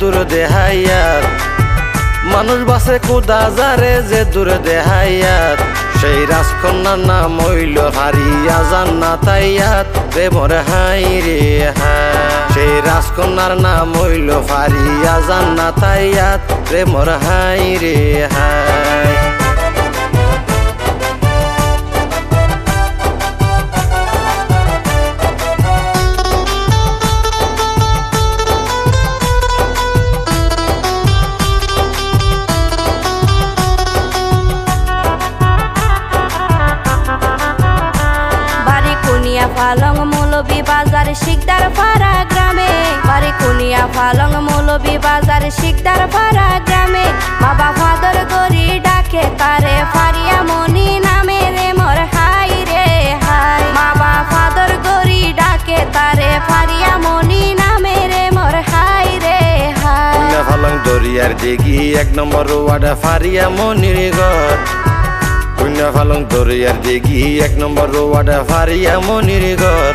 দূর দেহাইয়ার মানুষ বাসে কুদা যারে যে দূর দেহাইয়ার সেই রাজকন্যার নাম হইল হারিয়া জান্না তাইয়াত প্রেমর হাই রে হাই সেই রাজকন্যার নাম হইল হারিয়া জান্না তাইয়াত প্রেমর হাই রে হাই বাজার শিকদার পাড়া গ্রামে। বাড়ি কুনিয়া ফালং মৌলবি বাজার শিকদার পাড়া গ্রামে। বাবা ফাদর গরি ডাকে তারে, ফারিয়া মনি নামে রে মোর হাই রে হাই। বাবা ফাদর গরি ডাকে তারে, ফারিয়া মনি নামে রে মোর হাই রে হাই। ফালং দরিয়ার দিঘি, এক নম্বর ওয়ার্ডে ফারিয়া মনির ঘর। ফালং দরিয়ার দিঘি, এক নম্বর ওয়ার্ডে ফারিয়া মনির ঘর।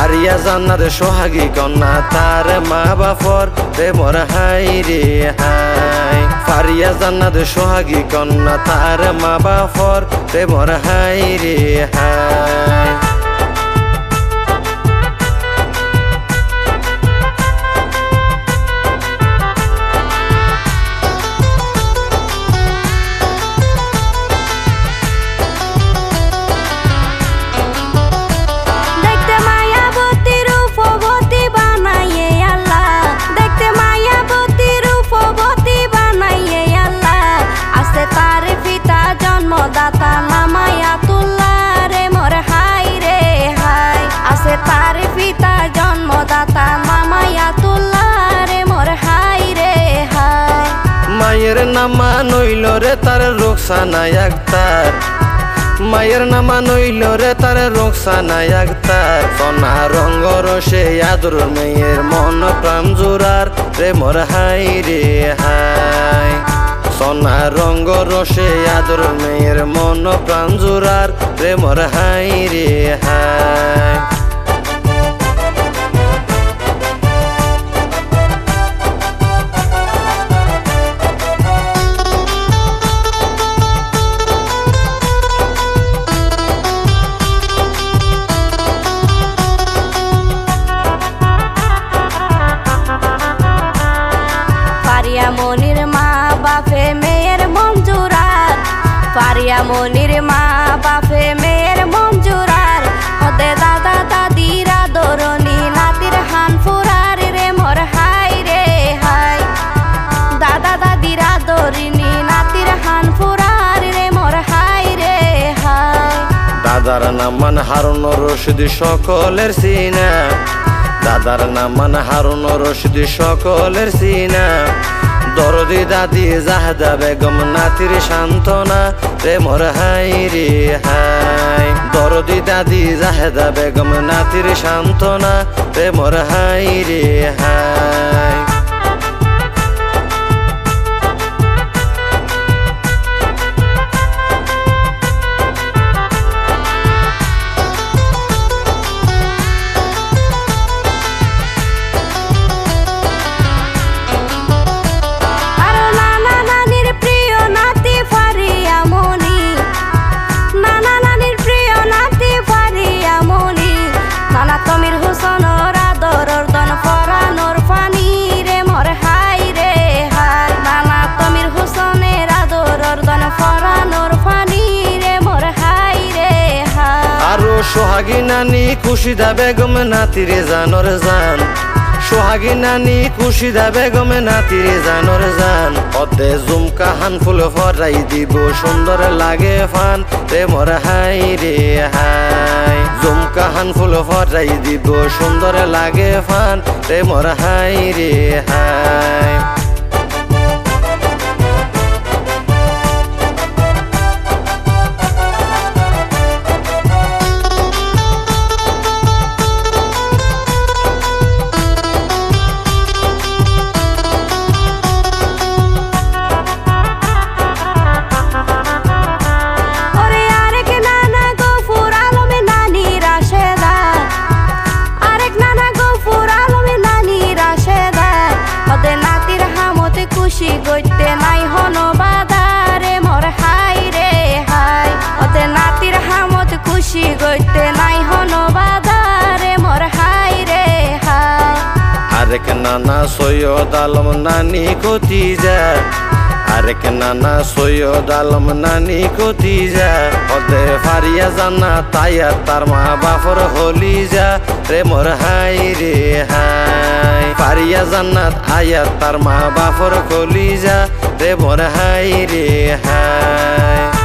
ফারিয়া জান্নার সোহাগী কন্যা, তার মা বাপর প্রেমর হাই রে হাই। ফারিয়া জান্নার সোহাগী কন্যা, তার মা বাপর প্রেমর হাই রে হাই। রোকসানা একতার মায়ের নামা নইল রে, তার রোকসানা একতার সোনা রঙ্গর সে আদর মেয়ের মন প্রাণ জোরার প্রেমর হাই রে হাই। সোনা রঙ্গর সে আদর মেয়ের মন প্রাণ জোরার প্রেমর হাই রে হাই। দাদার নামান হারুন রশিদ সকলের সিনা। দাদার নামান হারুন রশিদ সকলের সিনা। দরদি দাদি জাহাদা বেগম নাতির সান্ত্বনা, রে মোর হাই রে হাই। দরদি দাদি জাহেদা বেগম নাতির সান্ত্বনা, রে মোর হাই রে হাই। খুশিদা বেগম নাতিরে জানর জান। সোহাগী নানি খুশিদা বেগম নাতিরে জানর জান। অদে জুমকা হান ফুল ফরাই দিব, সুন্দর লাগে ফান রে মোর হাই রে হাই। জুমকা হান ফুল ফরাই দিব, সুন্দর লাগে ফান রে মোর হাই রে হাই। আরেক নানা সৈয়দ আলম নানি কতিজা। আরেক নানা সৈয়দ আলম নানি কতিজা। ওদের ফারিয়া জানা তাইয়া তার মা বাপর হলি যা। রে মোর হাই রে হাই। ফারিয়া জান্নাত আয়া তার মা বাপর কলি যা। রে মোর হাই রে হাই।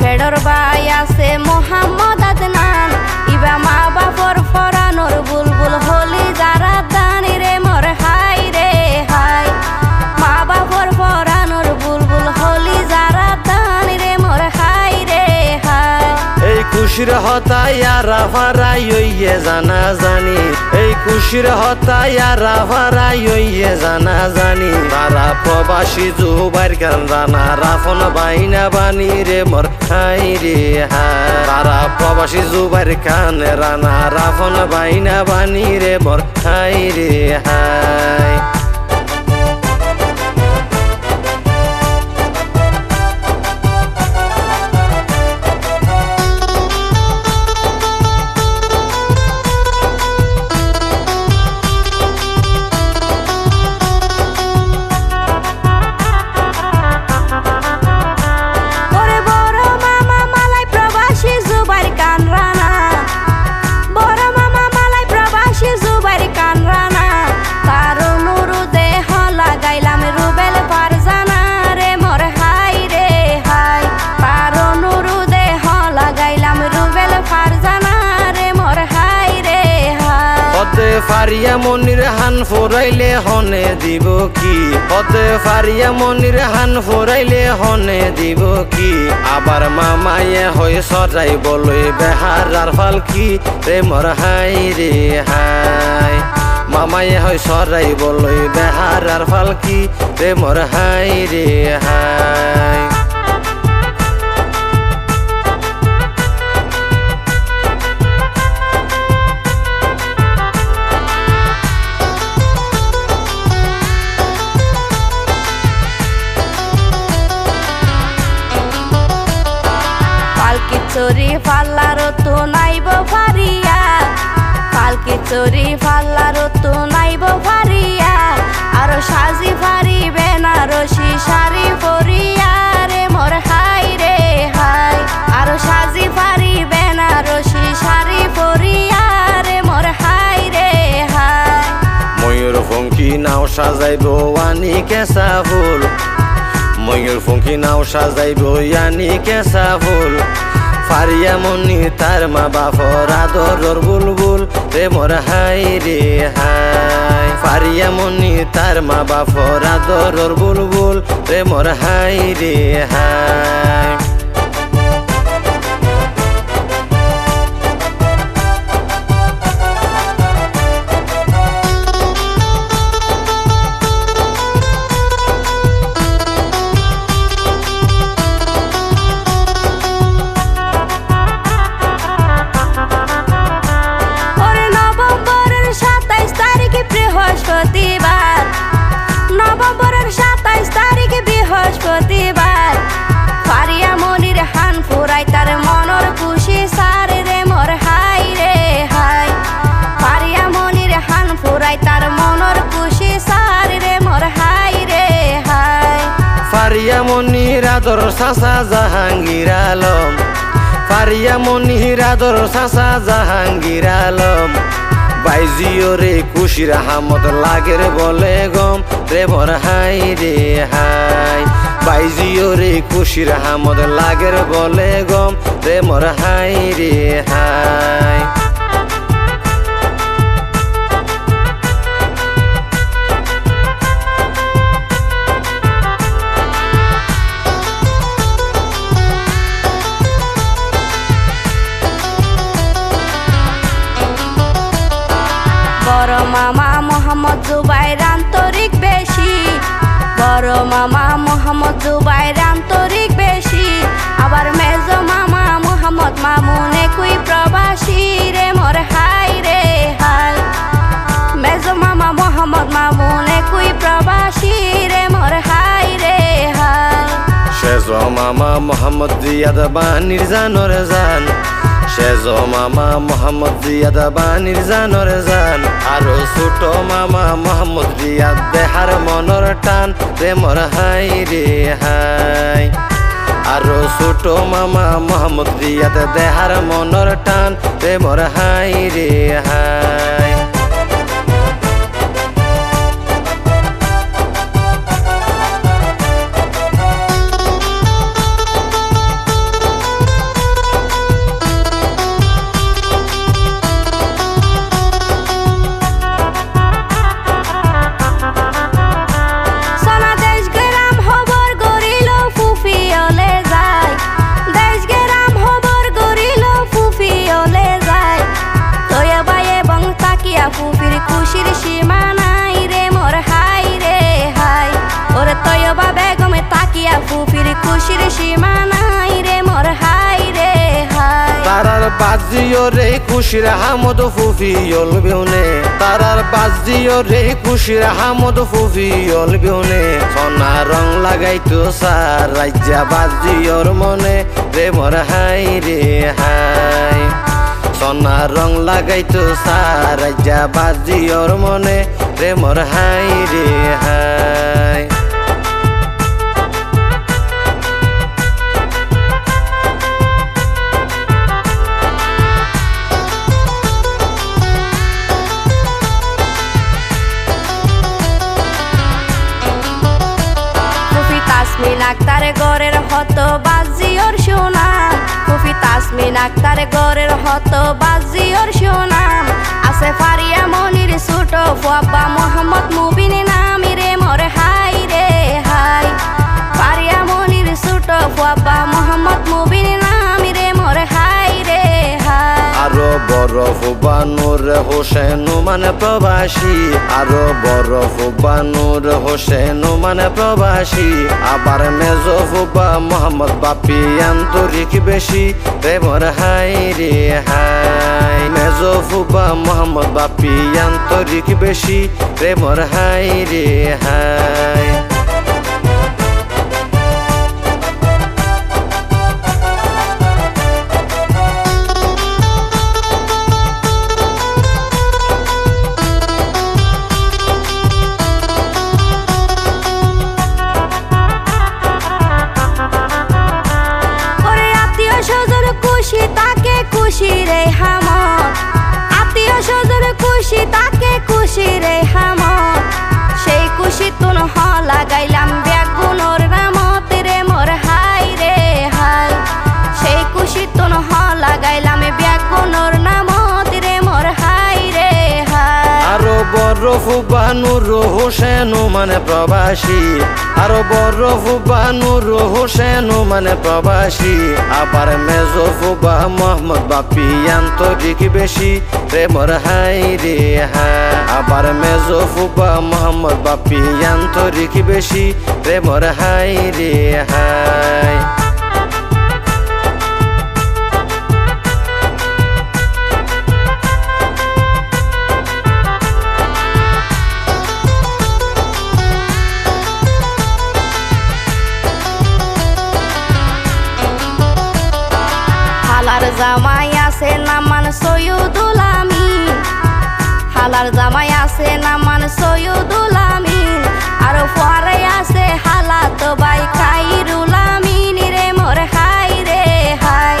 ফেডর বাই আছে মোহাম্মদ হতাই আর ফারাই হইয়ে জানা জানি এই খুশির হতাই আর ফারাই হইয়ে জানা জানি তারা প্রবাসী জুবাইর গান রানা রাফন বাইনা বানি রে মোর হাই রে হাই তারা প্রবাসী জুবাইর খান রানা রাফন বাইনা বানি রে মোর হাই রে হাই ফারিয়া মনির হান ফোরাইলে হনে দিব কি? পদে ফারিয়া মনির হান ফোরাইলে হনে দিব কি? আবার মামায়ে হয়ে সরাই বলই বেহার আর ফালকি রে মোর হাই রে হাই। মামায়ে হয় সরাই বলই বেহার আর ফালকি রে মোর হাই রে হাই। সাজাইব আনি কেঁচা ফুল ময়ূর ফঙ্কি নাও সাজাইব আনি কেঁচা ফুল ফারিয়া মনি তার মা বাপর আদরর বুলবুল রে মোর হাই রে হাই। ফারিয়া মনি তার মা বাপর আদরর বুলবুল রে মোর হাই রে হাই। মনির আদর সাসা জাহাঙ্গীর আলম। ফারিয়া মনির আদর সাসা জাহাঙ্গীর আলম। বাইজিও রে খুশির আহমদ লাগের বলে গম। রে বর হাই রে হাই। বাইজিও রে খুশির আহমদ লাগের বলে গম। রে মোর হাই রে হাই। মামা মোহাম্মদ জুবাইর আন্তরিক বেশি। বড় মামা মোহাম্মদ জুবাইর আন্তরিক বেশি। আবার মেজ মামা মোহাম্মদ মামুন একুই প্রবাসী রে, মোর হাই রে, হাই। মেজ মামা মোহাম্মদ মামুন একুই প্রবাসী রে, মোর হাই রে, হাই। শেজ মামা মোহাম্মদ জিয়াদ বানির জানোর জান শেষ মামা মোহাম্মদ জিয়াদ বানির জানর জান। আরও ছোট মামা মোহাম্মদ জিয়াদ দেহার মনর টান, প্রেমর হাই রে হাই। আরও ছোট মামা মোহাম্মদ জিয়াদ দেহার মনর টান, প্রেমর হাই রে হাই। বাজিও রে খুশির হামদ ফুফি অলবিউনে তারার বাজিও রে খুশির হামদ ফুফি অলবিউনে সোনা রং লাগাইতো সার রাজ্যা বাজিওর মনে। রে মোর হাই রে হাই। সোনা রং লাগাইতো সার রাজ্যা বাজিওর মনে। রে মোর হাই রে হাই। তাসমিন ঘরের হত বাজি ওর সুনাম। আছে ফারিয়া মনির ছোট বাবা মোহাম্মদ মুবিন নামি রে মরে হাই আরও বড় ফুবানুর হোসেন মানে প্রবাসী। আরও বড় ফুবানুর হোসেন মানে প্রবাসী। আবার মেজ ফুবা মোহাম্মদ বাপি আন্তরিক বেশি। রে মোর হাই রে হাই। মেজ ফুবা মোহাম্মদ বাপি আন্তরিক বেশি। রে মোর হাই রে হাই। খুশি তুন হ, লাগাইলাম ব্যাগুনোর নামত রে মোর হাই রে হাই। আরও বড় ফুবানুর হোসেন মানে প্রবাসী। আরও বড় ফুবানুর হোসেন মানে প্রবাসী। আবার মেজ ফুবা মোহাম্মদ বাপি আন্তরিক বেশি। প্রেমর হাই রে হাই। আবার মেজ ফুবা মোহাম্মদ বাপি আন্তরিক বেশি। প্রেমর হাই রে হাই। হালার জামাই আছে নামান সৈয়দুল আমিন? হালার জামাই আছে নামান সৈয়দুল আমিন? আর পরে আছে হালাত বাই খাইরুল আমিন রে মোর হাই রে হাই।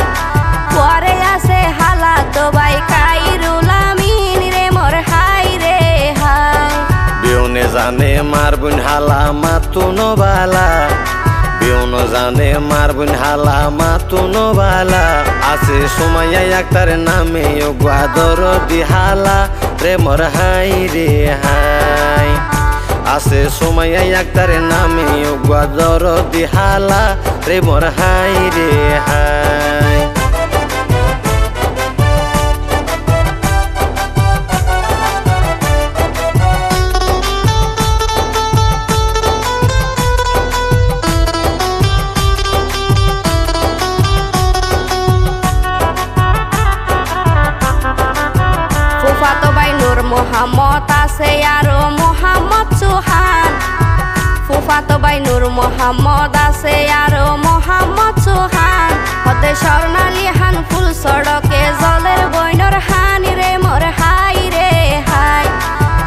পরে আছে হালাত বাই খাইরুল আমিন রে মোর হাই রে হাই। বিউনে জানে মারবুন হালা মাতুনো বালা। জানে মারবুন হালা, মাতুনো বালা। আছে সময় একটার নামে গাদর দিহালা প্রেমর হাই রে হাই। আছে সময় একটার নামে গাদর দিহালা প্রেমর হাই রে হাই। মোহাম্মদ আছে আরও মোহাম্মদ সুহান। ফুফাতো ভাই নূর মোহাম্মদ আছে আরও মোহাম্মদ সুহান। হতে স্বর্ণালী হান ফুল সড়কে জলের বইনর হানি রে, মোর হাই রে হাই।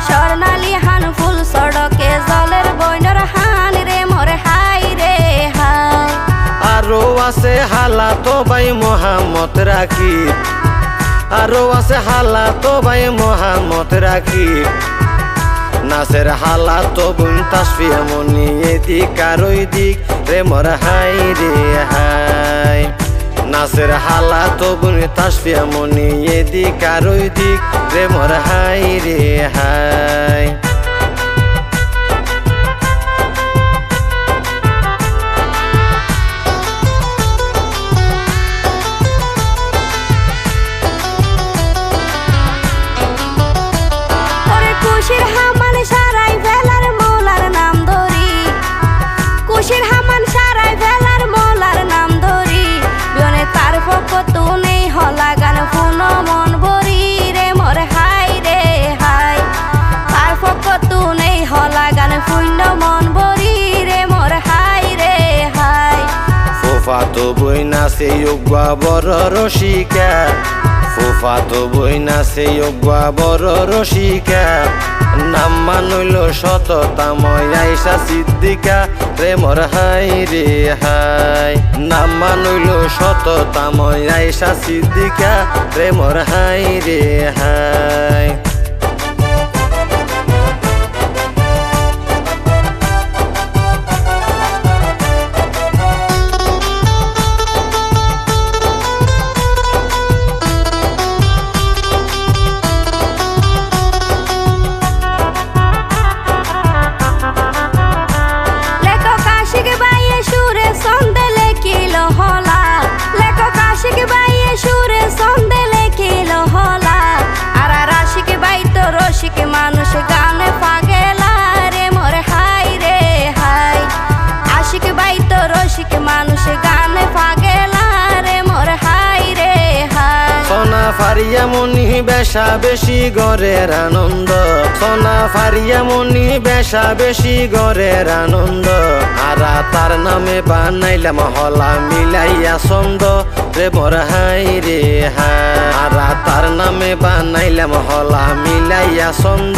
স্বর্ণালী হান ফুল সড়কে জলের বইনর হানি রে, মোর হাই রে হাই। আরও আছে হালাতো ভাই মোহাম্মদ রাখি। আরও আছে হালা তো ভাই মোহাম্মদ রাখি। নাচের হালা তো বুন তাসফিয়া মনি এদিক আর ওই দিক রে মর হাই রে হাই। নাচের হালা তো বুন তাসফিয়া মনি এদিক আর ওই দিক রে মর হাই রে হাই। বই নাচে যোগা বড় রসিকা ফুফাতো বই নাচে যোগা বড় রসিকা নাম মানইল সততাময় আইসা সিদ্দিকা। রে হাই রে হাই। নাম মানইল সততাময় আইসা সিদ্দিকা। রে হাই রে হাই। ফারিয়া মনি বেশা বেশি গরের আনন্দ। সোনা ফারিয়া মনি বেশা বেশি গরের আনন্দ। আরা তার নামে বানাইলাম হলা মিলাইয়া ছন্দ। রে মোর হাই রে হাই। আরা তার নামে বানাইলাম হলা মিলাইয়া ছন্দ।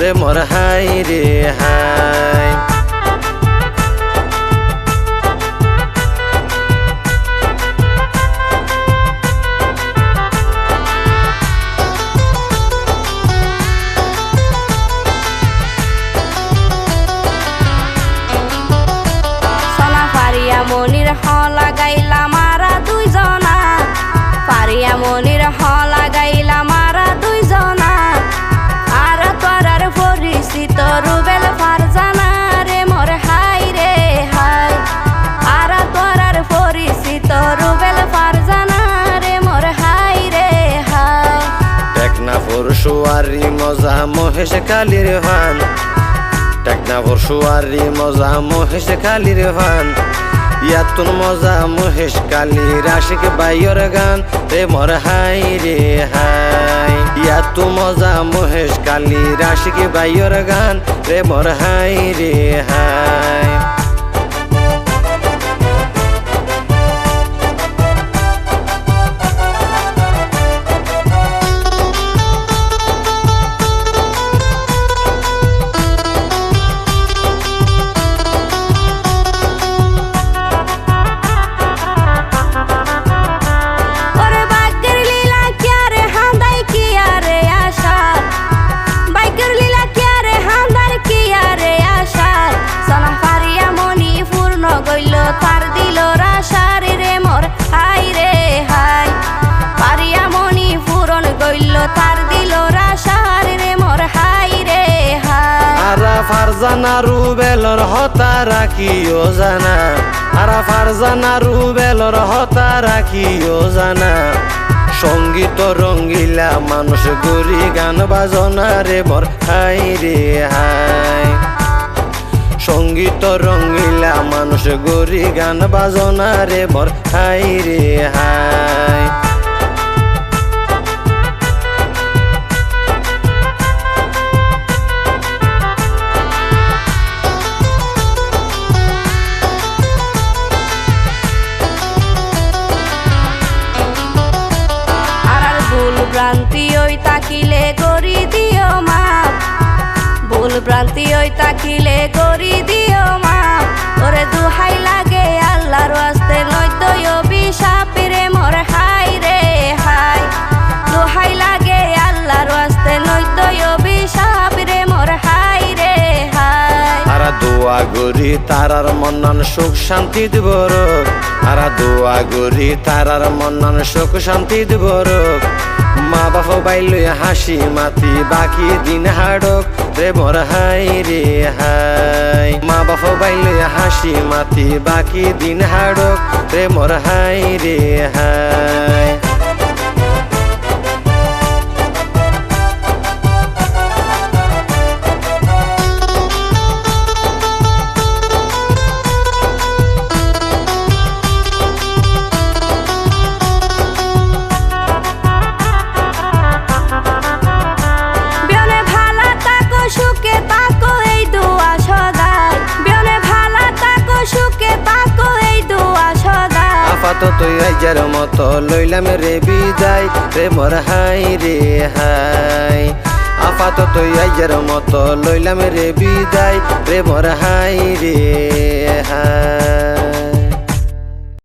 রে মোর হাই রে হাই। মহেশ কালির ভান। টেকনা পরশুয়ারি মজা মহেশ কালির ভান। ইয়াতুন মজা মহেশ কালি রাশিক বাইয়র গান। রে মর হাই রে হাই। ইয়াতু মজা মহেশ কালি রাশিক বাইয়র গান। রে মর হাই রে হাই। ফারজানা রুবেলর হতা রাখিও জানা। আরা ফারজানা রুবেলর হতা রাখিও জানা। সংগীত রঙ্গিলা মানুষ গরি গান বাজনা রে মোর, হাই রে হাই। সংগীত রঙ্গিলা মানুষ গরি গান বাজনা রে মোর, হাই রে হাই। করি দিও মাপ। ভুল ভ্রান্তি ওই তাকিলে করি দিও মাপ। ওরে দুহাই লাগে আল্লাহর ওয়াস্তে, নয়তো অভিশাপ রে মোর হাই রে হাই। দুহাই লাগে আল্লাহর ওয়াস্তে, নয়তো অভিশাপ রে মোর হাই রে হাই। আরা দোয়া গরি তারার মন্নান সুখ শান্তি দিব আরা দোয়া গরি তারার মন্নান সুখ শান্তি দিব মা বাপ বাইল হাসি মাতি, বাকি দিন হাডক রে মোর হাই রে হাই। মা বাপ বাইল হাসি মাতি, বাকি দিন হাডক রে মর হাই রে হাই। রে, মোর হাই রে, হাই। আপাতত আইজার মতো লইলাম রে বিদায়। রে, মোর হাই রে